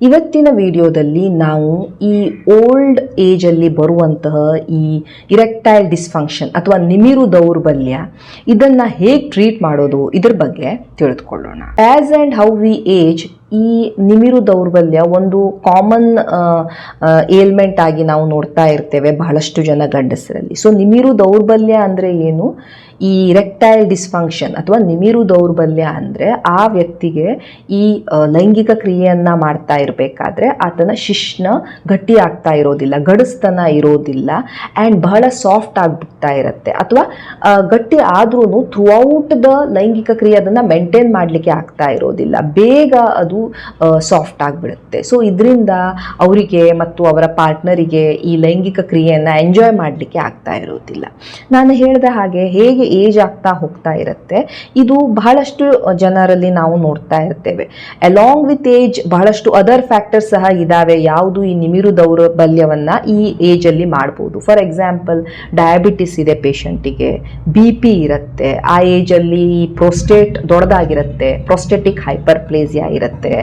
ಇವತ್ತಿನ ವಿಡಿಯೋದಲ್ಲಿ ನಾವು ಈ ಓಲ್ಡ್ ಏಜಲ್ಲಿ ಬರುವಂತಹ ಈ ಇರೆಕ್ಟೈಲ್ ಡಿಸ್ಫಂಕ್ಷನ್ ಅಥವಾ ನಿಮಿರು ದೌರ್ಬಲ್ಯ ಇದನ್ನು ಹೇಗೆ ಟ್ರೀಟ್ ಮಾಡೋದು ಇದ್ರ ಬಗ್ಗೆ ತಿಳಿದುಕೊಳ್ಳೋಣ. As and how we age, ಈ ನಿಮಿರು ದೌರ್ಬಲ್ಯ ಒಂದು ಕಾಮನ್ ಏಲ್ಮೆಂಟ್ ಆಗಿ ನಾವು ನೋಡ್ತಾ ಇರ್ತೇವೆ ಬಹಳಷ್ಟು ಜನ ಗಂಡಸರಲ್ಲಿ. ಸೊ ನಿಮಿರು ದೌರ್ಬಲ್ಯ ಅಂದರೆ ಏನು? ಈ ರೆಕ್ಟೈಲ್ ಡಿಸ್ಫಂಕ್ಷನ್ ಅಥವಾ ನಿಮಿರು ದೌರ್ಬಲ್ಯ ಅಂದರೆ ಆ ವ್ಯಕ್ತಿಗೆ ಈ ಲೈಂಗಿಕ ಕ್ರಿಯೆಯನ್ನು ಮಾಡ್ತಾ ಇರಬೇಕಾದ್ರೆ ಆತನ ಶಿಶ್ನ ಗಟ್ಟಿ ಆಗ್ತಾ ಇರೋದಿಲ್ಲ, ಗಡಸ್ತನ ಇರೋದಿಲ್ಲ ಆ್ಯಂಡ್ ಬಹಳ ಸಾಫ್ಟ್ ಆಗಿಬಿಡ್ತಾ ಇರುತ್ತೆ. ಅಥವಾ ಗಟ್ಟಿ ಆದ್ರೂ ಥ್ರೂಔಟ್ ದ ಲೈಂಗಿಕ ಕ್ರಿಯೆ ಅದನ್ನು ಮೇಂಟೈನ್ ಮಾಡಲಿಕ್ಕೆ ಆಗ್ತಾ ಇರೋದಿಲ್ಲ. ಬೇಗ ಅದು ಸಾಫ್ಟ್ ಆಗಿಬಿಡುತ್ತೆ. ಸೊ ಇದರಿಂದ ಅವರಿಗೆ ಮತ್ತು ಅವರ ಪಾರ್ಟ್ನರಿಗೆ ಈ ಲೈಂಗಿಕ ಕ್ರಿಯೆಯನ್ನು ಎಂಜಾಯ್ ಮಾಡಲಿಕ್ಕೆ ಆಗ್ತಾ ಇರೋದಿಲ್ಲ. ನಾನು ಹೇಳಿದ ಹಾಗೆ ಹೇಗೆ ಏಜ್ ಆಗ್ತಾ ಹೋಗ್ತಾ ಇರುತ್ತೆ. ಇದು ಬಹಳಷ್ಟು ಜನರಲ್ಲಿ ನಾವು ನೋಡ್ತಾ ಇರ್ತೇವೆ. ಅಲಾಂಗ್ ವಿತ್ ಏಜ್ ಬಹಳಷ್ಟು ಅದರ್ ಫ್ಯಾಕ್ಟರ್ಸ್ ಸಹ ಇದಾವೆ. ಯಾವುದು ಈ ನಿಮಿರು ದೌರ್ಬಲ್ಯವನ್ನು ಈ ಏಜಲ್ಲಿ ಮಾಡ್ಬೋದು. ಫಾರ್ ಎಕ್ಸಾಂಪಲ್ ಡಯಾಬಿಟಿಸ್ ಇದೆ ಪೇಷಂಟಿಗೆ ಬಿ ಪಿ ಇರುತ್ತೆ. ಆ ಏಜಲ್ಲಿ ಪ್ರೋಸ್ಟೇಟ್ ದೊಡ್ಡದಾಗಿರುತ್ತೆ. ಹೈಪರ್ ಪ್ಲೇಸಿ ಇರುತ್ತೆ.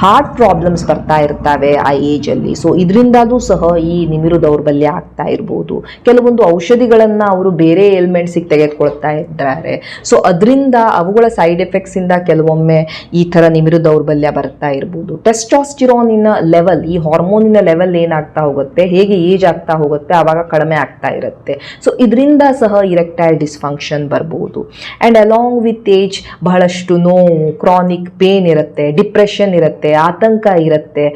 ಹಾರ್ಟ್ ಪ್ರಾಬ್ಲಮ್ಸ್ ಬರ್ತಾ ಇರ್ತವೆ ಆ ಏಜಲ್ಲಿ ಸೊ ಇದರಿಂದಾದೂ ಸಹ ಈ ನಿಮಿರು ದೌರ್ಬಲ್ಯ ಆಗ್ತಾ ಇರ್ಬೋದು. ಕೆಲವೊಂದು ಔಷಧಿಗಳನ್ನು ಅವರು ಬೇರೆ ಎಲಿಮೆಂಟ್ಸಿಗೆ ತೆಗೆದುಕೊಳ್ತಾ ಇದ್ದಾರೆ. ಸೊ ಅದರಿಂದ ಅವುಗಳ ಸೈಡ್ ಎಫೆಕ್ಟ್ಸಿಂದ ಕೆಲವೊಮ್ಮೆ ಈ ಥರ ನಿಮಿರು ದೌರ್ಬಲ್ಯ ಬರ್ತಾ ಇರ್ಬೋದು. ಟೆಸ್ಟಾಸ್ಟಿರೋನಿನ ಲೆವೆಲ್ ಈ ಹಾರ್ಮೋನಿನ ಲೆವೆಲ್ ಏನಾಗ್ತಾ ಹೋಗುತ್ತೆ, ಹೇಗೆ ಏಜ್ ಆಗ್ತಾ ಹೋಗುತ್ತೆ ಆವಾಗ ಕಡಿಮೆ ಆಗ್ತಾ ಇರುತ್ತೆ. ಸೊ ಇದರಿಂದ ಸಹ ಇರೆಕ್ಟೈಲ್ ಡಿಸ್ಫಂಕ್ಷನ್ ಬರ್ಬೋದು. ಆ್ಯಂಡ್ ಅಲಾಂಗ್ ವಿತ್ ಏಜ್ ಬಹಳಷ್ಟು ನೋವು ಕ್ರಾನಿಕ್ ಪೇನ್ ಇರುತ್ತೆ ಡಿಪ್ರೆಷನ್ ಇರುತ್ತೆ, ಆತಂಕ ಇರುತ್ತೆ.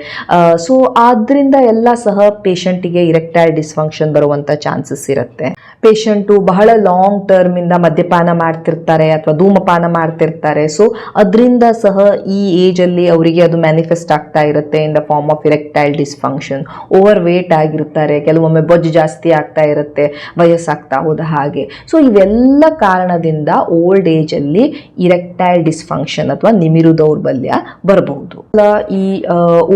ಸೊ ಆದ್ದರಿಂದ ಎಲ್ಲ ಸಹ ಪೇಷಂಟಿಗೆ ಇರೆಕ್ಟೈಲ್ ಡಿಸ್ಫಂಕ್ಷನ್ ಬರುವಂಥ ಚಾನ್ಸಸ್ ಇರುತ್ತೆ. ಪೇಷಂಟು ಬಹಳ ಲಾಂಗ್ ಟರ್ಮಿಂದ ಮದ್ಯಪಾನ ಮಾಡ್ತಿರ್ತಾರೆ ಅಥವಾ ಧೂಮಪಾನ ಮಾಡ್ತಿರ್ತಾರೆ. ಸೊ ಅದರಿಂದ ಸಹ ಈ ಏಜ್ ಅಲ್ಲಿ ಅವರಿಗೆ ಅದು ಮ್ಯಾನಿಫೆಸ್ಟ್ ಆಗ್ತಾ ಇರುತ್ತೆ in the form of erectile dysfunction overweight ಆಗಿರ್ತಾರೆ, ಕೆಲವೊಮ್ಮೆ ಬೊಜ್ಜು ಜಾಸ್ತಿ ಆಗ್ತಾ ಇರುತ್ತೆ, ವಯಸ್ಸಾಗ್ತಾ ಹೋದ ಹಾಗೆ. ಸೊ ಇವೆಲ್ಲ ಕಾರಣದಿಂದ ಓಲ್ಡ್ ಏಜ್ ಅಲ್ಲಿ ಇರೆಕ್ಟೈಲ್ ಡಿಸ್ಫಂಕ್ಷನ್ ಅಥವಾ ನಿಮಿರು ದೌರ್ಬಲ್ಯ ಬರಬಹುದು. ಈ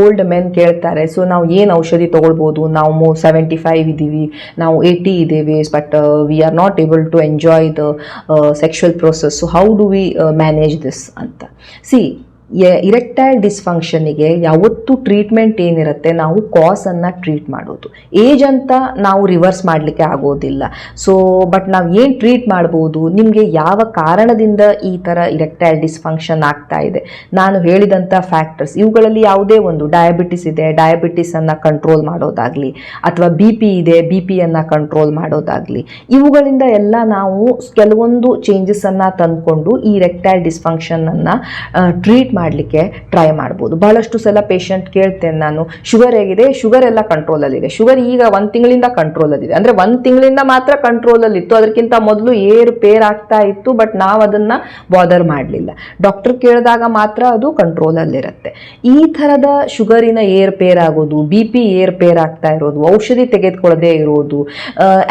ಓಲ್ಡ್ ಮೆನ್ ಕೇಳ್ತಾರೆ ಸೊ ನಾವು ಏನು ಔಷಧಿ ತಗೊಳ್ಬಹುದು ನಾವು ಸೆವೆಂಟಿ ಫೈವ್ ಇದ್ದೀವಿ ನಾವು ಏಯ್ಟಿ ಇದ್ದೀವಿ but we are not able to enjoy enjoy the uh, sexual process. So how do we uh, manage this anta? See erectile ಡಿಸ್ಫಂಕ್ಷನಿಗೆ ಯಾವತ್ತು ಟ್ರೀಟ್ಮೆಂಟ್ ಏನಿರುತ್ತೆ ನಾವು ಕಾಸನ್ನು ಟ್ರೀಟ್ ಮಾಡೋದು. ಏಜ್ ಅಂತ ನಾವು ರಿವರ್ಸ್ ಮಾಡಲಿಕ್ಕೆ ಆಗೋದಿಲ್ಲ. ಸೊ, ಬಟ್ ನಾವು ಏನು ಟ್ರೀಟ್ ಮಾಡ್ಬೋದು, ನಿಮಗೆ ಯಾವ ಕಾರಣದಿಂದ ಈ ಥರ ಇರೆಕ್ಟೈಲ್ ಡಿಸ್ಫಂಕ್ಷನ್ ಆಗ್ತಾ ಇದೆ? ನಾನು ಹೇಳಿದಂಥ ಫ್ಯಾಕ್ಟರ್ಸ್, ಇವುಗಳಲ್ಲಿ ಯಾವುದೇ ಒಂದು ಡಯಾಬಿಟಿಸ್ ಇದೆ ಡಯಾಬಿಟಿಸನ್ನು ಕಂಟ್ರೋಲ್ ಮಾಡೋದಾಗಲಿ, ಅಥವಾ ಬಿ ಪಿ ಇದೆ, ಬಿ ಪಿಯನ್ನು ಕಂಟ್ರೋಲ್ ಮಾಡೋದಾಗಲಿ, ಇವುಗಳಿಂದ ಎಲ್ಲ ನಾವು ಕೆಲವೊಂದು ಚೇಂಜಸನ್ನು ತಂದುಕೊಂಡು ಈ ರೆಕ್ಟೈಲ್ ಡಿಸ್ಫಂಕ್ಷನನ್ನು ಟ್ರೀಟ್ ಮಾಡಲಿಕ್ಕೆ ಟ್ರೈ ಮಾಡ್ಬೋದು. ಬಹಳಷ್ಟು ಸಲ ಪೇಷಂಟ್ ಕೇಳ್ತೇನೆ ನಾನು ಶುಗರ್ ಹೇಗಿದೆ? ಶುಗರ್ ಎಲ್ಲ ಕಂಟ್ರೋಲಲ್ಲಿದೆ ಶುಗರ್ ಈಗ ಒಂದು ತಿಂಗಳಿಂದ ಕಂಟ್ರೋಲಲ್ಲಿದೆ ಅಂದರೆ ಒಂದು ತಿಂಗಳಿಂದ ಮಾತ್ರ ಕಂಟ್ರೋಲಲ್ಲಿತ್ತು ಅದಕ್ಕಿಂತ ಮೊದಲು ಏರು ಪೇರ್ ಆಗ್ತಾ ಇತ್ತು ಬಟ್ ನಾವು ಅದನ್ನು ಬಾದರ್ ಮಾಡಲಿಲ್ಲ. ಡಾಕ್ಟರ್ ಕೇಳಿದಾಗ ಮಾತ್ರ ಅದು ಕಂಟ್ರೋಲಲ್ಲಿರುತ್ತೆ ಈ ಥರದ ಶುಗರಿನ ಏರ್ ಪೇರ್ ಆಗೋದು ಬಿ ಪಿ ಏರ್ ಪೇರ್ ಆಗ್ತಾ ಇರೋದು, ಔಷಧಿ ತೆಗೆದುಕೊಳ್ಳದೆ ಇರೋದು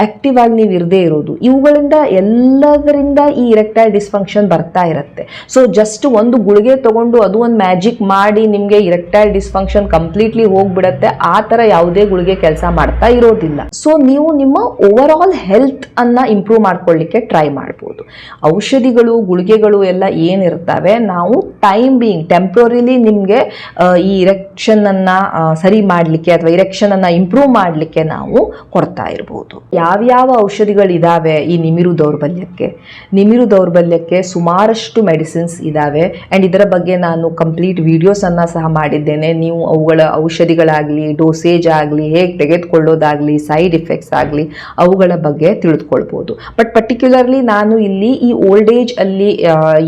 ಆಕ್ಟಿವ್ ಆಗಿ ನೀವು ಇರದೇ ಇರೋದು, ಇವುಗಳಿಂದ ಎಲ್ಲದರಿಂದ ಈ ಇರೆಕ್ಟೈಲ್ ಡಿಸ್ಫಂಕ್ಷನ್ ಬರ್ತಾ ಇರುತ್ತೆ. ಸೊ ಜಸ್ಟ್ ಒಂದು ಗುಳಿಗೆ ತಗೊಂಡು ಅದು ಒಂದು ಮ್ಯಾಜಿಕ್ ಮಾಡಿ ನಿಮಗೆ ಇರೆಕ್ಟೈಲ್ ಡಿಸ್ಫಂಕ್ಷನ್ ಕಂಪ್ಲೀಟ್ಲಿ ಹೋಗ್ಬಿಡತ್ತೆ. ಆ ಥರ ಯಾವುದೇ ಗುಳಿಗೆ ಕೆಲಸ ಮಾಡ್ತಾ ಇರೋದಿಲ್ಲ. ಸೊ ನೀವು ನಿಮ್ಮ ಓವರ್ ಆಲ್ ಹೆಲ್ತ್ ಅನ್ನ ಇಂಪ್ರೂವ್ ಮಾಡ್ಕೊಳ್ಳಿಕ್ಕೆ ಟ್ರೈ ಮಾಡ್ಬೋದು. ಔಷಧಿಗಳು, ಗುಳಿಗೆಗಳು ಎಲ್ಲ ಏನಿರ್ತವೆ, ನಾವು ಟೈಮ್ ಬೀಯಿಂಗ್ ಟೆಂಪ್ರರಿಲಿ ನಿಮಗೆ ಈ ಇರೆಕ್ಷನ್ ಅನ್ನ ಸರಿ ಮಾಡಲಿಕ್ಕೆ ಅಥವಾ ಇರೆಕ್ಷನ್ ಅನ್ನ ಇಂಪ್ರೂವ್ ಮಾಡಲಿಕ್ಕೆ ನಾವು ಕೊಡ್ತಾ ಇರ್ಬೋದು. ಯಾವ್ಯಾವ ಔಷಧಿಗಳಿದಾವೆ ಈ ನಿಮಿರು ದೌರ್ಬಲ್ಯಕ್ಕೆ? ನಿಮಿರು ದೌರ್ಬಲ್ಯಕ್ಕೆ ಸುಮಾರಷ್ಟು ಮೆಡಿಸಿನ್ಸ್ ಇದಾವೆ. ಆ್ಯಂಡ್ ಇದರ ಬಗ್ಗೆ ನಾನು ಕಂಪ್ಲೀಟ್ ವಿಡಿಯೋಸನ್ನು ಸಹ ಮಾಡಿದ್ದೇನೆ. ನೀವು ಅವುಗಳ ಔಷಧಿಗಳಾಗಲಿ ಡೋಸೇಜ್ ಆಗಲಿ, ಹೇಗೆ ತೆಗೆದುಕೊಳ್ಳೋದಾಗಲಿ ಸೈಡ್ ಇಫೆಕ್ಟ್ಸ್ ಆಗಲಿ ಅವುಗಳ ಬಗ್ಗೆ ತಿಳಿದುಕೊಳ್ಬೋದು. ಬಟ್ ಪರ್ಟಿಕ್ಯುಲರ್ಲಿ ನಾನು ಇಲ್ಲಿ ಈ ಓಲ್ಡ್ ಏಜ್ ಅಲ್ಲಿ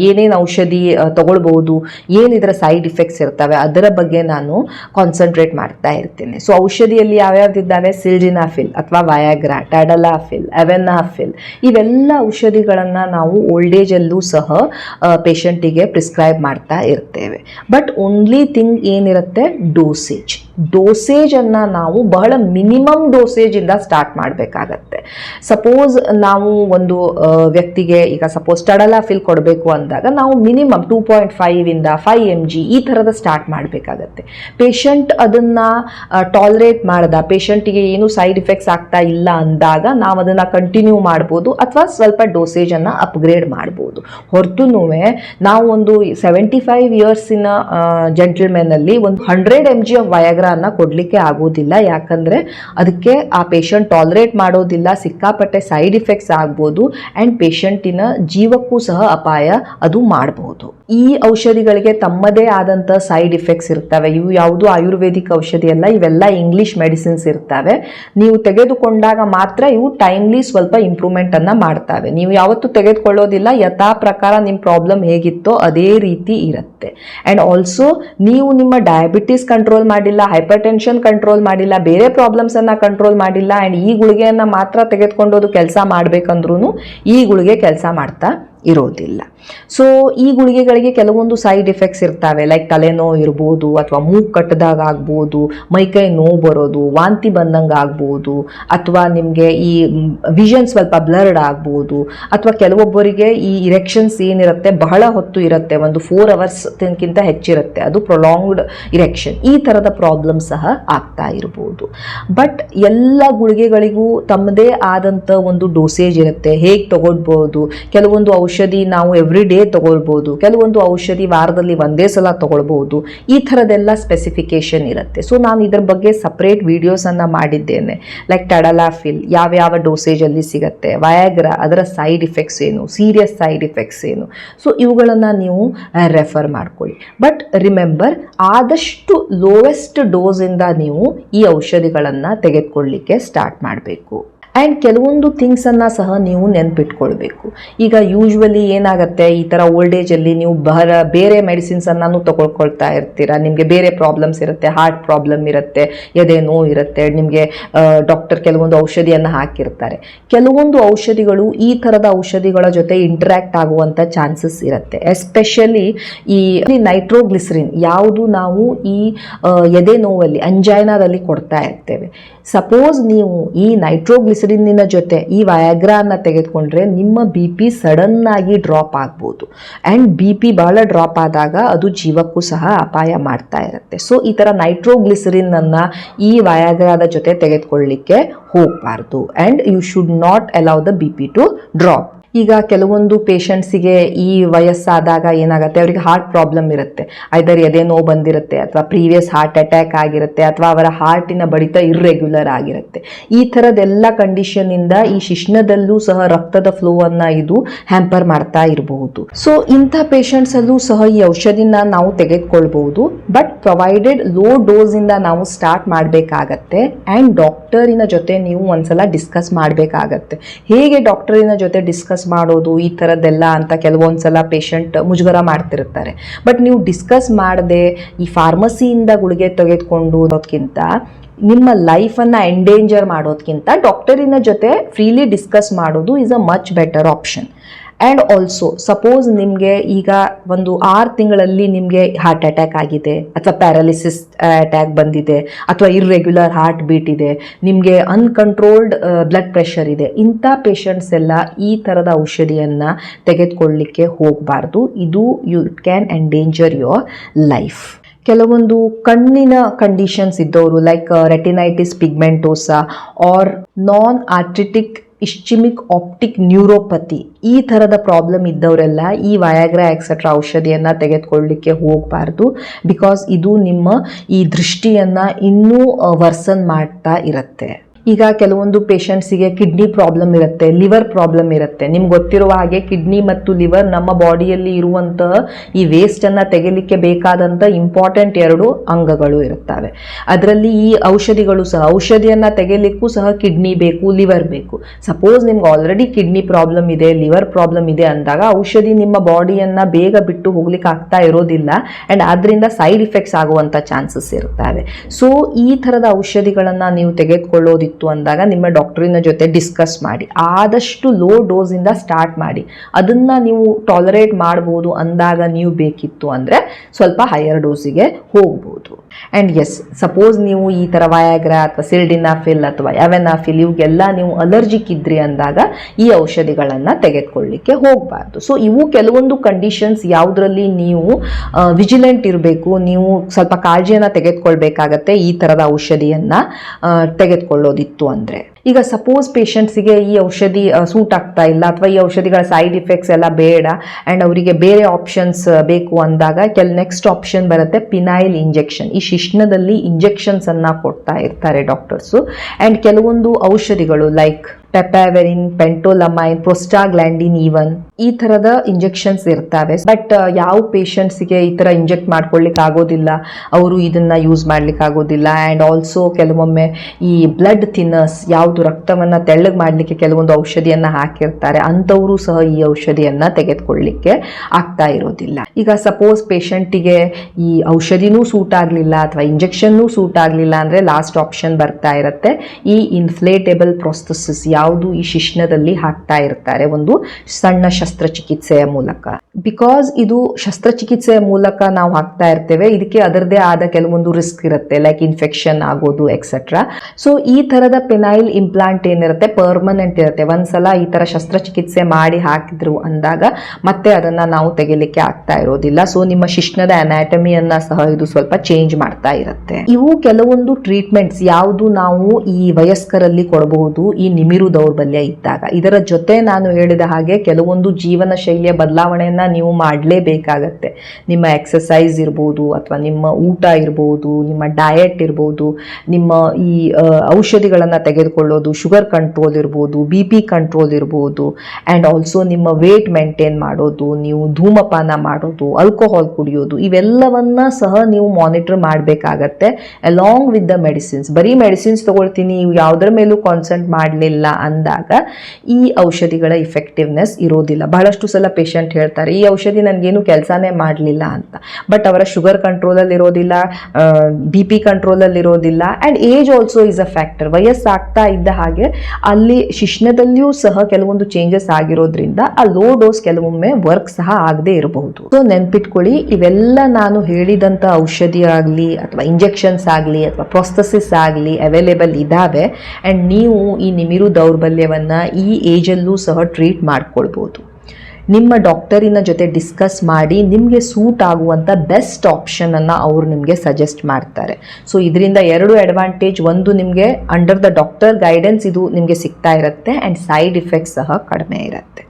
ಏನೇನು ಔಷಧಿ ತಗೊಳ್ಬಹುದು, ಏನು ಇದರ ಸೈಡ್ ಇಫೆಕ್ಟ್ಸ್ ಇರ್ತವೆ, ಅದರ ಬಗ್ಗೆ ನಾನು ಕಾನ್ಸಂಟ್ರೇಟ್ ಮಾಡ್ತಾ ಇರ್ತೇನೆ. ಸೊ ಔಷಧಿಯಲ್ಲಿ ಯಾವ್ಯಾವ್ದಿದ್ದಾವೆ? ಸಿಲ್ಜಿನಾಫಿಲ್ ಅಥವಾ ವಯಾಗ್ರಾ ಟ್ಯಾಡಲಾಫಿಲ್ ಅವೆನಾಫಿಲ್ ಇವೆಲ್ಲ ಔಷಧಿಗಳನ್ನು ನಾವು ಓಲ್ಡ್ ಏಜಲ್ಲೂ ಸಹ ಪೇಷಂಟಿಗೆ ಪ್ರಿಸ್ಕ್ರೈಬ್ ಮಾಡ್ತಾ ಇರ್ತೇವೆ. ಬಟ್ ಓನ್ಲಿ ಥಿಂಗ್ ಏನಿರುತ್ತೆ? ಡೋಸೇಜ್ ಡೋಸೇಜನ್ನು ನಾವು ಬಹಳ ಮಿನಿಮಮ್ ಡೋಸೇಜಿಂದ ಸ್ಟಾರ್ಟ್ ಮಾಡಬೇಕಾಗತ್ತೆ. ಸಪೋಸ್ ನಾವು ಒಂದು ವ್ಯಕ್ತಿಗೆ ಈಗ ಸಪೋಸ್ ಟಡಲಾಫಿಲ್ ಕೊಡಬೇಕು ಅಂದಾಗ ನಾವು ಮಿನಿಮಮ್ ಟೂ ಪಾಯಿಂಟ್ ಫೈವಿಂದ ಫೈವ್ ಎಂ ಜಿ ಈ ಥರದ ಸ್ಟಾರ್ಟ್ ಮಾಡಬೇಕಾಗತ್ತೆ. ಪೇಷಂಟ್ ಅದನ್ನು ಟಾಲರೇಟ್ ಮಾಡ್ದ ಪೇಷಂಟಿಗೆ ಏನು ಸೈಡ್ ಎಫೆಕ್ಟ್ಸ್ ಆಗ್ತಾ ಇಲ್ಲ ಅಂದಾಗ ನಾವು ಅದನ್ನು ಕಂಟಿನ್ಯೂ ಮಾಡ್ಬೋದು ಅಥವಾ ಸ್ವಲ್ಪ ಡೋಸೇಜನ್ನು ಅಪ್ಗ್ರೇಡ್ ಮಾಡ್ಬೋದು. ಹೊರತು ನಾವು ಒಂದು ಸೆವೆಂಟಿ ಫೈವ್ ಇಯರ್ಸಿನ ಜೆಂಟಲ್ಮೆನಲ್ಲಿ ಒಂದು ಹಂಡ್ರೆಡ್ ಎಂ ಜಿ ಆಫ್ ವಯಾಗ್ರಾನ ಕೊಡಲಿಕ್ಕೆ ಆಗೋದಿಲ್ಲ ಯಾಕಂದರೆ ಅದಕ್ಕೆ ಆ ಪೇಷಂಟ್ ಟಾಲರೇಟ್ ಮಾಡೋದಿಲ್ಲ, ಸಿಕ್ಕಾಪಟ್ಟೆ ಸೈಡ್ ಇಫೆಕ್ಟ್ಸ್ ಆಗ್ಬೋದು ಆ್ಯಂಡ್ ಪೇಷಂಟಿನ ಜೀವಕ್ಕೂ ಸಹ ಅಪಾಯ ಅದು ಮಾಡಬಹುದು ಈ ಔಷಧಿಗಳಿಗೆ ತಮ್ಮದೇ ಆದಂಥ ಸೈಡ್ ಇಫೆಕ್ಟ್ಸ್ ಇರ್ತವೆ. ಇವು ಯಾವುದು ಆಯುರ್ವೇದಿಕ್ ಔಷಧಿ ಅಲ್ಲ, ಇವೆಲ್ಲ ಇಂಗ್ಲಿಷ್ ಮೆಡಿಸಿನ್ಸ್ ಇರ್ತವೆ. ನೀವು ತೆಗೆದುಕೊಂಡಾಗ ಮಾತ್ರ ಇವು ಟೈಮ್ಲಿ ಸ್ವಲ್ಪ ಇಂಪ್ರೂವ್ಮೆಂಟ್ ಅನ್ನ ಮಾಡ್ತವೆ. ನೀವು ಯಾವತ್ತೂ ತೆಗೆದುಕೊಳ್ಳೋದಿಲ್ಲ, ಯಥಾ ಪ್ರಕಾರ ನಿಮ್ಮ ಪ್ರಾಬ್ಲಮ್ ಹೇಗಿತ್ತೋ ಅದೇ ರೀತಿ ಇರುತ್ತೆ. ಆ್ಯಂಡ್ ಆಲ್ಸೋ ನೀವು ನಿಮ್ಮ ಡಯಾಬಿಟಿಸ್ ಕಂಟ್ರೋಲ್ ಮಾಡಿಲ್ಲ ಹೈಪರ್ ಟೆನ್ಷನ್ ಕಂಟ್ರೋಲ್ ಮಾಡಿಲ್ಲ, ಬೇರೆ ಪ್ರಾಬ್ಲಮ್ಸ್ ಅನ್ನ ಕಂಟ್ರೋಲ್ ಮಾಡಿಲ್ಲ ಆ್ಯಂಡ್ ಈ ಗುಳಿಗೆಯನ್ನ ಮಾತ್ರ ತೆಗೆದುಕೊಂಡೋದು ಕೆಲಸ ಮಾಡಬೇಕಂದ್ರೂ ಈ ಗುಳಿಗೆ ಕೆಲಸ ಮಾಡ್ತಾ ಇರೋದಿಲ್ಲ. ಸೊ ಈ ಗುಳಿಗೆಗಳಿಗೆ ಕೆಲವೊಂದು ಸೈಡ್ ಎಫೆಕ್ಟ್ಸ್ ಇರ್ತವೆ ಲೈಕ್ ತಲೆನೋವು ಇರ್ಬೋದು ಅಥವಾ ಮೂಗು ಕಟ್ಟದಾಗ ಆಗ್ಬೋದು ಮೈಕೈ ನೋವು ಬರೋದು, ವಾಂತಿ ಬಂದಂಗೆ ಆಗ್ಬೋದು, ಅಥವಾ ನಿಮಗೆ ಈ ವಿಷನ್ ಸ್ವಲ್ಪ ಬ್ಲರ್ಡ್ ಆಗ್ಬೋದು, ಅಥವಾ ಕೆಲವೊಬ್ಬರಿಗೆ ಈ ಇರೆಕ್ಷನ್ಸ್ ಏನಿರುತ್ತೆ, ಬಹಳ ಹೊತ್ತು ಇರುತ್ತೆ, ಒಂದು ಫೋರ್ ಅವರ್ಸ್ಗಿಂತ ಹೆಚ್ಚಿರುತ್ತೆ, ಅದು ಪ್ರೊಲಾಂಗ್ಡ್ ಇರೆಕ್ಷನ್ ಈ ಥರದ ಪ್ರಾಬ್ಲಮ್ ಸಹ ಆಗ್ತಾ ಇರ್ಬೋದು. ಬಟ್ ಎಲ್ಲ ಗುಳಿಗೆಗಳಿಗೂ ತಮ್ಮದೇ ಆದಂಥ ಒಂದು ಡೋಸೇಜ್ ಇರುತ್ತೆ, ಹೇಗೆ ತಗೊಳ್ಬೋದು, ಕೆಲವೊಂದು ಔಷಧಿ ನಾವು ಎವ್ರಿ ಡೇ ತಗೊಳ್ಬೋದು. ಕೆಲವೊಂದು ಔಷಧಿ ವಾರದಲ್ಲಿ ಒಂದೇ ಸಲ ತಗೊಳ್ಬಹುದು ಈ ಥರದೆಲ್ಲ ಸ್ಪೆಸಿಫಿಕೇಶನ್ ಇರುತ್ತೆ. ಸೊ ನಾನು ಇದ್ರ ಬಗ್ಗೆ ಸಪ್ರೇಟ್ ವಿಡಿಯೋಸನ್ನು ಮಾಡಿದ್ದೇನೆ. ಲೈಕ್ ಟಡಲಾಫಿಲ್ ಯಾವ್ಯಾವ ಡೋಸೇಜಲ್ಲಿ ಸಿಗುತ್ತೆ ವಯಾಗ್ರಾ ಅದರ ಸೈಡ್ ಇಫೆಕ್ಟ್ಸ್ ಏನು ಸೀರಿಯಸ್ ಸೈಡ್ ಇಫೆಕ್ಟ್ಸ್ ಏನು. ಸೊ ಇವುಗಳನ್ನು ನೀವು ರೆಫರ್ ಮಾಡ್ಕೊಳ್ಳಿ. ಬಟ್ ರಿಮೆಂಬರ್ ಆದಷ್ಟು ಲೋವೆಸ್ಟ್ ಡೋಸಿಂದ ನೀವು ಈ ಔಷಧಿಗಳನ್ನು ತೆಗೆದುಕೊಳ್ಳಿಕ್ಕೆ ಸ್ಟಾರ್ಟ್ ಮಾಡಬೇಕು. ಆ್ಯಂಡ್ ಕೆಲವೊಂದು ಥಿಂಗ್ಸನ್ನು ಸಹ ನೀವು ನೆನಪಿಟ್ಕೊಳ್ಬೇಕು. ಈಗ ಯೂಶ್ವಲಿ ಏನಾಗುತ್ತೆ, ಈ ಥರ ಓಲ್ಡ್ ಏಜಲ್ಲಿ ನೀವು ಬಹಳ ಬೇರೆ ಮೆಡಿಸಿನ್ಸನ್ನು ತಗೊಳ್ಕೊಳ್ತಾ ಇರ್ತೀರ? ನಿಮಗೆ ಬೇರೆ ಪ್ರಾಬ್ಲಮ್ಸ್ ಇರುತ್ತೆ ಹಾರ್ಟ್ ಪ್ರಾಬ್ಲಮ್ ಇರುತ್ತೆ, ಎದೆ ನೋವು ಇರುತ್ತೆ, ನಿಮಗೆ ಡಾಕ್ಟರ್ ಕೆಲವೊಂದು ಔಷಧಿಯನ್ನು ಹಾಕಿರ್ತಾರೆ. ಕೆಲವೊಂದು ಔಷಧಿಗಳು ಈ ಥರದ ಔಷಧಿಗಳ ಜೊತೆ ಇಂಟ್ರ್ಯಾಕ್ಟ್ ಆಗುವಂಥ ಚಾನ್ಸಸ್ ಇರುತ್ತೆ. ಎಸ್ಪೆಷಲಿ ಈ ನೈಟ್ರೋಗ್ಲಿಸರಿನ್ ಯಾವುದು ನಾವು ಈ ಎದೆ ನೋವಲ್ಲಿ, ಅಂಜಾಯ್ನಾದಲ್ಲಿ ಕೊಡ್ತಾ ಇರ್ತೇವೆ. ಸಪೋಸ್ ನೀವು ಈ ನೈಟ್ರೋಗ್ಲಿಸರಿನ್ನಿನ ಜೊತೆ ಈ ವಯಾಗ್ರಾನ ತೆಗೆದುಕೊಂಡ್ರೆ ನಿಮ್ಮ ಬಿ ಪಿ ಸಡನ್ ಆಗಿ ಡ್ರಾಪ್ ಆಗ್ಬೋದು. ಆ್ಯಂಡ್ ಬಿ ಪಿ ಬಹಳ ಡ್ರಾಪ್ ಆದಾಗ ಅದು ಜೀವಕ್ಕೂ ಸಹ ಅಪಾಯ ಮಾಡ್ತಾ ಇರುತ್ತೆ. ಸೊ ಈ ಥರ ನೈಟ್ರೋಗ್ಲಿಸರಿನನ್ನು ಈ ವಯಾಗ್ರಾದ ಜೊತೆ ತೆಗೆದುಕೊಳ್ಳಿಕ್ಕೆ ಹೋಗಬಾರ್ದು. And you should not allow the B P to drop ಈಗ ಕೆಲವೊಂದು ಪೇಷಂಟ್ಸಿಗೆ ಈ ವಯಸ್ಸಾದಾಗ ಏನಾಗುತ್ತೆ? ಅವರಿಗೆ ಹಾರ್ಟ್ ಪ್ರಾಬ್ಲಮ್ ಇರುತ್ತೆ. ಐದರ್ ಎದೆ ನೋವು ಬಂದಿರುತ್ತೆ, ಅಥವಾ ಪ್ರೀವಿಯಸ್ ಹಾರ್ಟ್ ಅಟ್ಯಾಕ್ ಆಗಿರುತ್ತೆ, ಅಥವಾ ಅವರ ಹಾರ್ಟಿನ ಬಡಿತ ಇರ್ರೆಗ್ಯುಲರ್ ಆಗಿರುತ್ತೆ. ಈ ಥರದೆಲ್ಲ ಕಂಡೀಷನ್ನಿಂದ ಈ ಶಿಶ್ನದಲ್ಲೂ ಸಹ ರಕ್ತದ ಫ್ಲೋ ಅನ್ನ ಇದು ಹ್ಯಾಂಪರ್ ಮಾಡ್ತಾ ಇರಬಹುದು. ಸೊ ಇಂಥ ಪೇಷಂಟ್ಸ್ ಅಲ್ಲೂ ಸಹ ಈ ಔಷಧಿನ ನಾವು ತೆಗೆದುಕೊಳ್ಬಹುದು. ಬಟ್ ಪ್ರೊವೈಡೆಡ್ ಲೋ ಡೋಸ್ ಇಂದ ನಾವು ಸ್ಟಾರ್ಟ್ ಮಾಡಬೇಕಾಗತ್ತೆ ಆ್ಯಂಡ್ ಡಾಕ್ಟರಿನ ಜೊತೆ ನೀವು ಒಂದ್ಸಲ ಡಿಸ್ಕಸ್ ಮಾಡಬೇಕಾಗತ್ತೆ. ಹೇಗೆ ಡಾಕ್ಟರಿನ ಜೊತೆ ಡಿಸ್ಕಸ್ ಮಾಡೋದು, ಈ ಥರದ್ದೆಲ್ಲ ಅಂತ ಕೆಲವೊಂದ್ಸಲ ಪೇಷಂಟ್ ಮುಜುಗರ ಮಾಡ್ತಿರ್ತಾರೆ ಬಟ್ ನೀವು ಡಿಸ್ಕಸ್ ಮಾಡದೆ ಈ ಫಾರ್ಮಸಿಯಿಂದ ಗುಳಿಗೆ ತೆಗೆದುಕೊಂಡು ಅದಕ್ಕಿಂತ ನಿಮ್ಮ ಲೈಫನ್ನು ಎಂಡೇಂಜರ್ ಮಾಡೋದಕ್ಕಿಂತ ಡಾಕ್ಟರಿನ ಜೊತೆ ಫ್ರೀಲಿ ಡಿಸ್ಕಸ್ ಮಾಡೋದು is a much better option and also suppose ನಿಮಗೆ ಈಗ ಒಂದು ಆರು ತಿಂಗಳಲ್ಲಿ ನಿಮಗೆ ಹಾರ್ಟ್ ಅಟ್ಯಾಕ್ ಆಗಿದೆ, ಅಥವಾ ಪ್ಯಾರಾಲಿಸಿಸ್ ಅಟ್ಯಾಕ್ ಬಂದಿದೆ, ಅಥವಾ ಇರ್ರೆಗ್ಯುಲರ್ ಹಾರ್ಟ್ ಬೀಟ್ ಇದೆ, ನಿಮಗೆ ಅನ್ಕಂಟ್ರೋಲ್ಡ್ ಬ್ಲಡ್ ಪ್ರೆಷರ್ ಇದೆ, ಇಂಥ ಪೇಷಂಟ್ಸ್ ಎಲ್ಲ ಈ ಥರದ ಔಷಧಿಯನ್ನು ತೆಗೆದುಕೊಳ್ಳಿಕ್ಕೆ ಹೋಗಬಾರ್ದು. ಇದು you can endanger your life ಕೆಲವೊಂದು ಕಣ್ಣಿನ ಕಂಡೀಷನ್ಸ್ ಇದ್ದವರು like retinitis pigmentosa or non arteritic ischemic optic neuropathy. ಈ ಥರದ ಪ್ರಾಬ್ಲಮ್ ಇದ್ದವರೆಲ್ಲ ಈ ವಯಾಗ್ರಾ ಎಕ್ಸೆಟ್ರಾ ಔಷಧಿಯನ್ನು ತೆಗೆದುಕೊಳ್ಳಿಕ್ಕೆ ಹೋಗಬಾರ್ದು. ಬಿಕಾಸ್ ಇದು ನಿಮ್ಮ ಈ ದೃಷ್ಟಿಯನ್ನು ಇನ್ನೂ ವರ್ಸನ್ ಮಾಡ್ತಾ ಇರುತ್ತೆ. ಈಗ ಕೆಲವೊಂದು ಪೇಷಂಟ್ಸಿಗೆ ಕಿಡ್ನಿ ಪ್ರಾಬ್ಲಮ್ ಇರುತ್ತೆ ಲಿವರ್ ಪ್ರಾಬ್ಲಮ್ ಇರುತ್ತೆ. ನಿಮ್ಗೆ ಗೊತ್ತಿರುವ ಹಾಗೆ ಕಿಡ್ನಿ ಮತ್ತು ಲಿವರ್ ನಮ್ಮ ಬಾಡಿಯಲ್ಲಿ ಇರುವಂತಹ ಈ ವೇಸ್ಟನ್ನು ತೆಗಿಲಿಕ್ಕೆ ಬೇಕಾದಂಥ ಇಂಪಾರ್ಟೆಂಟ್ ಎರಡು ಅಂಗಗಳು ಇರುತ್ತವೆ. ಅದರಲ್ಲಿ ಈ ಔಷಧಿಗಳು ಸಹ, ಔಷಧಿಯನ್ನು ತೆಗೆಯಲಿಕ್ಕೂ ಸಹ ಕಿಡ್ನಿ ಬೇಕು ಲಿವರ್ ಬೇಕು. ಸಪೋಸ್ ನಿಮ್ಗೆ ಆಲ್ರೆಡಿ ಕಿಡ್ನಿ ಪ್ರಾಬ್ಲಮ್ ಇದೆ ಲಿವರ್ ಪ್ರಾಬ್ಲಮ್ ಇದೆ ಅಂದಾಗ ಔಷಧಿ ನಿಮ್ಮ ಬಾಡಿಯನ್ನು ಬೇಗ ಬಿಟ್ಟು ಹೋಗ್ಲಿಕ್ಕೆ ಆಗ್ತಾ ಇರೋದಿಲ್ಲ ಆ್ಯಂಡ್ ಅದರಿಂದ ಸೈಡ್ ಇಫೆಕ್ಟ್ಸ್ ಆಗುವಂಥ ಚಾನ್ಸಸ್ ಇರ್ತವೆ ಸೊ ಈ ಥರದ ಔಷಧಿಗಳನ್ನು ನೀವು ತೆಗೆದುಕೊಳ್ಳೋದಿತ್ತು ಇತ್ತು ಅಂದಾಗ ನಿಮ್ಮ ಡಾಕ್ಟ್ರಿನ ಜೊತೆ ಡಿಸ್ಕಸ್ ಮಾಡಿ. ಆದಷ್ಟು ಲೋ ಡೋಸಿಂದ ಸ್ಟಾರ್ಟ್ ಮಾಡಿ. ಅದನ್ನು ನೀವು ಟಾಲರೇಟ್ ಮಾಡ್ಬೋದು ಅಂದಾಗ ನೀವು ಬೇಕಿತ್ತು ಅಂದರೆ ಸ್ವಲ್ಪ ಹೈಯರ್ ಡೋಸಿಗೆ ಹೋಗ್ಬೋದು. ಆ್ಯಂಡ್ ಎಸ್ ಸಪೋಸ್ ನೀವು ಈ ಥರ ವಯಾಗ್ರ ಅಥವಾ ಸಿಲ್ಡಿನಾಫಿಲ್ ಅಥವಾ ಯಾವೆನಾಫಿಲ್ ಇವುಗೆಲ್ಲ ನೀವು ಅಲರ್ಜಿಕ್ ಇದ್ರಿ ಅಂದಾಗ ಈ ಔಷಧಿಗಳನ್ನು ತೆಗೆದುಕೊಳ್ಳಿಕ್ಕೆ ಹೋಗಬಾರ್ದು. ಸೊ ಇವು ಕೆಲವೊಂದು ಕಂಡೀಷನ್ಸ್ ಯಾವುದರಲ್ಲಿ ನೀವು ವಿಜಿಲೆಂಟ್ ಇರಬೇಕು, ನೀವು ಸ್ವಲ್ಪ ಕಾಳಜಿಯನ್ನು ತೆಗೆದುಕೊಳ್ಬೇಕಾಗತ್ತೆ ಈ ಥರದ ಔಷಧಿಯನ್ನು ತೆಗೆದುಕೊಳ್ಳೋದಿತ್ತು ಅಂದರೆ ಈಗ ಸಪೋಸ್ ಪೇಷಂಟ್ಸಿಗೆ ಈ ಔಷಧಿ ಸೂಟ್ ಆಗ್ತಾ ಇಲ್ಲ ಅಥವಾ ಈ ಔಷಧಿಗಳ ಸೈಡ್ ಇಫೆಕ್ಟ್ಸ್ ಎಲ್ಲ ಬೇಡ ಆ್ಯಂಡ್ ಅವರಿಗೆ ಬೇರೆ ಆಪ್ಷನ್ಸ್ ಬೇಕು ಅಂದಾಗ ಕೆಲ ನೆಕ್ಸ್ಟ್ ಆಪ್ಷನ್ ಬರುತ್ತೆ ಪಿನಾಯಿಲ್ ಇಂಜೆಕ್ಷನ್ ಈ ಶಿಶ್ನದಲ್ಲಿ ಇಂಜೆಕ್ಷನ್ಸನ್ನು ಕೊಡ್ತಾ ಇರ್ತಾರೆ ಡಾಕ್ಟರ್ಸು ಆ್ಯಂಡ್ ಕೆಲವೊಂದು ಔಷಧಿಗಳು ಲೈಕ್ ಪೆಪಾವೆರಿನ್ ಪೆಂಟೋಲಮೈನ್ ಪ್ರೊಸ್ಟಾಗ್ಲ್ಯಾಂಡಿನ್ ಈವನ್ ಈ ಥರದ ಇಂಜೆಕ್ಷನ್ಸ್ ಇರ್ತವೆ. ಬಟ್ ಯಾವ ಪೇಷಂಟ್ಸಿಗೆ ಈ ಥರ ಇಂಜೆಕ್ಟ್ ಮಾಡ್ಕೊಳ್ಲಿಕ್ಕೆ ಆಗೋದಿಲ್ಲ, ಅವರು ಇದನ್ನ ಯೂಸ್ ಮಾಡ್ಲಿಕ್ಕೆ ಆಗೋದಿಲ್ಲ. ಆ್ಯಂಡ್ ಆಲ್ಸೋ ಕೆಲವೊಮ್ಮೆ ಈ ಬ್ಲಡ್ ಥಿನ್ನರ್ಸ್ ಯಾವುದು ರಕ್ತವನ್ನು ತೆಳ್ಳಗೆ ಮಾಡಲಿಕ್ಕೆ ಕೆಲವೊಂದು ಔಷಧಿಯನ್ನು ಹಾಕಿರ್ತಾರೆ. ಅಂಥವರು ಸಹ ಈ ಔಷಧಿಯನ್ನು ತೆಗೆದುಕೊಳ್ಳಿಕ್ಕೆ ಆಗ್ತಾ ಇರೋದಿಲ್ಲ. ಈಗ ಸಪೋಸ್ ಪೇಷಂಟಿಗೆ ಈ ಔಷಧಿನೂ ಸೂಟ್ ಆಗಲಿಲ್ಲ ಅಥವಾ ಇಂಜೆಕ್ಷನ್ನೂ ಸೂಟ್ ಆಗಲಿಲ್ಲ ಅಂದರೆ ಲಾಸ್ಟ್ ಆಪ್ಷನ್ ಬರ್ತಾ ಇರುತ್ತೆ. ಈ ಇನ್ಫ್ಲೇಟೇಬಲ್ ಪ್ರೊಸ್ತಸಿಸ್ ಯಾವುದು ಈ ಶಿಶ್ನದಲ್ಲಿ ಹಾಕ್ತಾ ಇರ್ತಾರೆ ಒಂದು ಸಣ್ಣ ಶಸ್ತ್ರಚಿಕಿತ್ಸೆಯ ಮೂಲಕ. ಬಿಕಾಸ್ ಇದು ಶಸ್ತ್ರಚಿಕಿತ್ಸೆಯ ಮೂಲಕ ನಾವು ಹಾಕ್ತಾ ಇರ್ತೇವೆ, ಇದಕ್ಕೆ ಅದರದೇ ಆದ ಕೆಲವೊಂದು ರಿಸ್ಕ್ ಇರುತ್ತೆ ಲೈಕ್ ಇನ್ಫೆಕ್ಷನ್ ಆಗೋದು ಎಕ್ಸೆಟ್ರಾ ಸೊ ಈ ಥರದ ಪೆನೈಲ್ ಇಂಪ್ಲಾಂಟ್ ಏನಿರುತ್ತೆ? ಪರ್ಮನೆಂಟ್ ಇರುತ್ತೆ. ಒಂದ್ಸಲ ಈ ತರ ಶಸ್ತ್ರಚಿಕಿತ್ಸೆ ಮಾಡಿ ಹಾಕಿದ್ರು ಅಂದಾಗ ಮತ್ತೆ ಅದನ್ನ ನಾವು ತೆಗಿಲಿಕ್ಕೆ ಆಗ್ತಾ ಇರೋದಿಲ್ಲ. ಸೊ ನಿಮ್ಮ ಶಿಶ್ನದ ಅನಾಟಮಿಯನ್ನ ಸಹ ಇದು ಸ್ವಲ್ಪ ಚೇಂಜ್ ಮಾಡ್ತಾ ಇರುತ್ತೆ. ಇವು ಕೆಲವೊಂದು ಟ್ರೀಟ್ಮೆಂಟ್ಸ್ ಯಾವುದು ನಾವು ಈ ವಯಸ್ಕರಲ್ಲಿ ಕೊಡಬಹುದು ಈ ನಿಮಿರು ದೌರ್ಬಲ್ಯ ಇದ್ದಾಗ. ಇದರ ಜೊತೆ ನಾನು ಹೇಳಿದ ಹಾಗೆ ಕೆಲವೊಂದು ಜೀವನ ಶೈಲಿಯ ಬದಲಾವಣೆಯನ್ನ ನೀವು ಮಾಡಲೇಬೇಕಾಗತ್ತೆ. ನಿಮ್ಮ ಎಕ್ಸಸೈಸ್ ಇರ್ಬೋದು ಅಥವಾ ನಿಮ್ಮ ಊಟ ಇರ್ಬೋದು, ನಿಮ್ಮ ಡಯಟ್ ಇರ್ಬೋದು, ನಿಮ್ಮ ಈ ಔಷಧಿಗಳನ್ನು ತೆಗೆದುಕೊಳ್ಳೋದು ಶುಗರ್ ಕಂಟ್ರೋಲ್ ಇರ್ಬೋದು ಬಿ ಪಿ ಕಂಟ್ರೋಲ್ ಇರ್ಬೋದು ಆ್ಯಂಡ್ ಆಲ್ಸೋ ನಿಮ್ಮ ವೇಟ್ ಮೇಂಟೈನ್ ಮಾಡೋದು, ನೀವು ಧೂಮಪಾನ ಮಾಡೋದು ಆಲ್ಕೋಹಾಲ್ ಕುಡಿಯೋದು, ಇವೆಲ್ಲವನ್ನ ಸಹ ನೀವು ಮಾನಿಟರ್ ಮಾಡಬೇಕಾಗತ್ತೆ ಅಲಾಂಗ್ ವಿತ್ ದ ಮೆಡಿಸಿನ್ಸ್ ಬರೀ ಮೆಡಿಸಿನ್ಸ್ ತೊಗೊಳ್ತೀನಿ ನೀವು ಯಾವುದರ ಮೇಲೂ ಕಾನ್ಸಂಟ್ ಮಾಡಲಿಲ್ಲ ಅಂದಾಗ ಈ ಔಷಧಿಗಳ ಇಫೆಕ್ಟಿವ್ನೆಸ್ ಇರೋದಿಲ್ಲ. ಬಹಳಷ್ಟು ಸಲ ಪೇಷಂಟ್ ಹೇಳ್ತಾರೆ, ಈ ಔಷಧಿ ನನಗೇನು ಕೆಲಸನೇ ಮಾಡಲಿಲ್ಲ ಅಂತ. ಬಟ್ ಅವರ ಶುಗರ್ ಕಂಟ್ರೋಲಲ್ಲಿ ಇರೋದಿಲ್ಲ ಬಿ ಪಿ ಕಂಟ್ರೋಲಲ್ಲಿ ಇರೋದಿಲ್ಲ and age also is a factor ವಯಸ್ಸಾಗ್ತಾ ಇದ್ದ ಹಾಗೆ ಅಲ್ಲಿ ಶಿಶ್ನದಲ್ಲಿಯೂ ಸಹ ಕೆಲವೊಂದು ಚೇಂಜಸ್ ಆಗಿರೋದ್ರಿಂದ ಆ ಲೋ ಡೋಸ್ ಕೆಲವೊಮ್ಮೆ ವರ್ಕ್ ಸಹ ಆಗದೆ ಇರಬಹುದು. ಸೊ ನೆನ್ಪಿಟ್ಕೊಳ್ಳಿ, ಇವೆಲ್ಲ ನಾನು ಹೇಳಿದಂಥ ಔಷಧಿ ಆಗಲಿ ಅಥವಾ ಇಂಜೆಕ್ಷನ್ಸ್ ಆಗಲಿ ಅಥವಾ ಪ್ರೊಸ್ತಸಿಸ್ ಆಗಲಿ ಅವೈಲೇಬಲ್ ಇದ್ದಾವೆ ಆ್ಯಂಡ್ ನೀವು ಈ ನಿಮಿರು ದೌರ್ಬಲ್ಯವನ್ನು ಈ ಏಜಲ್ಲೂ ಸಹ ಟ್ರೀಟ್ ಮಾಡ್ಕೊಳ್ಬೋದು. ನಿಮ್ಮ ಡಾಕ್ಟರಿನ ಜೊತೆ ಡಿಸ್ಕಸ್ ಮಾಡಿ ನಿಮಗೆ ಸೂಟ್ ಆಗುವಂಥ ಬೆಸ್ಟ್ ಆಪ್ಷನನ್ನು ಅವರು ನಿಮಗೆ ಸಜೆಸ್ಟ್ ಮಾಡ್ತಾರೆ. ಸೊ, ಇದರಿಂದ ಎರಡು ಅಡ್ವಾಂಟೇಜ್, ಒಂದು ನಿಮಗೆ ಅಂಡರ್ ದ ಡಾಕ್ಟರ್ ಗೈಡೆನ್ಸ್ ಇದು ನಿಮಗೆ ಸಿಗ್ತಾ ಇರುತ್ತೆ ಆ್ಯಂಡ್ ಸೈಡ್ ಇಫೆಕ್ಟ್ಸ್ ಸಹ ಕಡಿಮೆ ಇರುತ್ತೆ.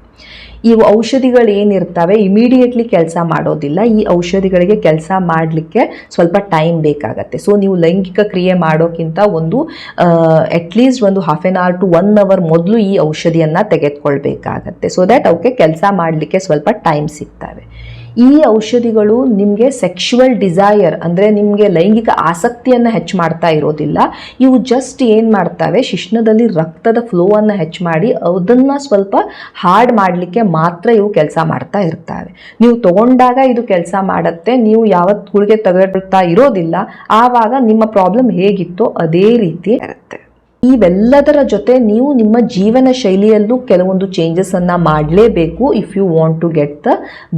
ಈ ಔಷಧಿಗಳು ಏನಿರ್ತವೆ ಇಮಿಡಿಯೇಟ್ಲಿ ಕೆಲಸ ಮಾಡೋದಿಲ್ಲ. ಈ ಔಷಧಿಗಳಿಗೆ ಕೆಲಸ ಮಾಡಲಿಕ್ಕೆ ಸ್ವಲ್ಪ ಟೈಮ್ ಬೇಕಾಗತ್ತೆ. ಸೊ ನೀವು ಲೈಂಗಿಕ ಕ್ರಿಯೆ ಮಾಡೋಕ್ಕಿಂತ ಒಂದು ಅಟ್ಲೀಸ್ಟ್ ಒಂದು half an hour to one hour ಮೊದಲು ಈ ಔಷಧಿಯನ್ನು ತೆಗೆದುಕೊಳ್ಬೇಕಾಗತ್ತೆ. ಸೊ ದ್ಯಾಟ್ ಅವಕ್ಕೆ ಕೆಲಸ ಮಾಡಲಿಕ್ಕೆ ಸ್ವಲ್ಪ ಟೈಮ್ ಸಿಗ್ತವೆ. ಈ ಔಷಧಿಗಳು ನಿಮಗೆ ಸೆಕ್ಷುವಲ್ ಡಿಸೈರ್ ಅಂದರೆ ನಿಮಗೆ ಲೈಂಗಿಕ ಆಸಕ್ತಿಯನ್ನು ಹೆಚ್ಚು ಮಾಡ್ತಾ ಇರೋದಿಲ್ಲ. ಇವು ಜಸ್ಟ್ ಏನು ಮಾಡ್ತವೆ? ಶಿಶ್ನದಲ್ಲಿ ರಕ್ತದ ಫ್ಲೋವನ್ನು ಹೆಚ್ಚು ಮಾಡಿ ಅದನ್ನು ಸ್ವಲ್ಪ ಹಾರ್ಡ್ ಮಾಡಲಿಕ್ಕೆ ಮಾತ್ರ ಇವು ಕೆಲಸ ಮಾಡ್ತಾ ಇರ್ತವೆ. ನೀವು ತಗೊಂಡಾಗ ಇದು ಕೆಲಸ ಮಾಡುತ್ತೆ, ನೀವು ಯಾವತ್ತು ಗುಳಿಗೆ ತೆಗೆದುಕೊಳ್ತಾ ಇರೋದಿಲ್ಲ. ಆವಾಗ ನಿಮ್ಮ ಪ್ರಾಬ್ಲಮ್ ಹೇಗಿತ್ತೋ ಅದೇ ರೀತಿ ಇರುತ್ತೆ. ಇವೆಲ್ಲದರ ಜೊತೆ ನೀವು ನಿಮ್ಮ ಜೀವನ ಶೈಲಿಯಲ್ಲೂ ಕೆಲವೊಂದು ಚೇಂಜಸ್ ಅನ್ನ ಮಾಡಲೇಬೇಕು if you want to get the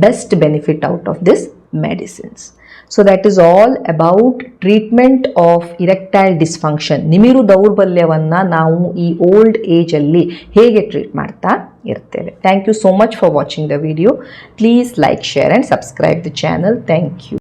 best benefit out of this medicines so that is all about treatment of erectile dysfunction ನಿಮಿರು ದೌರ್ಬಲ್ಯವನ್ನು ನಾವು ಈ ಓಲ್ಡ್ ಏಜಲ್ಲಿ ಹೇಗೆ ಟ್ರೀಟ್ ಮಾಡ್ತಾ ಇರ್ತೇವೆ. Thank you so much for watching the video please like share and subscribe the channel thank you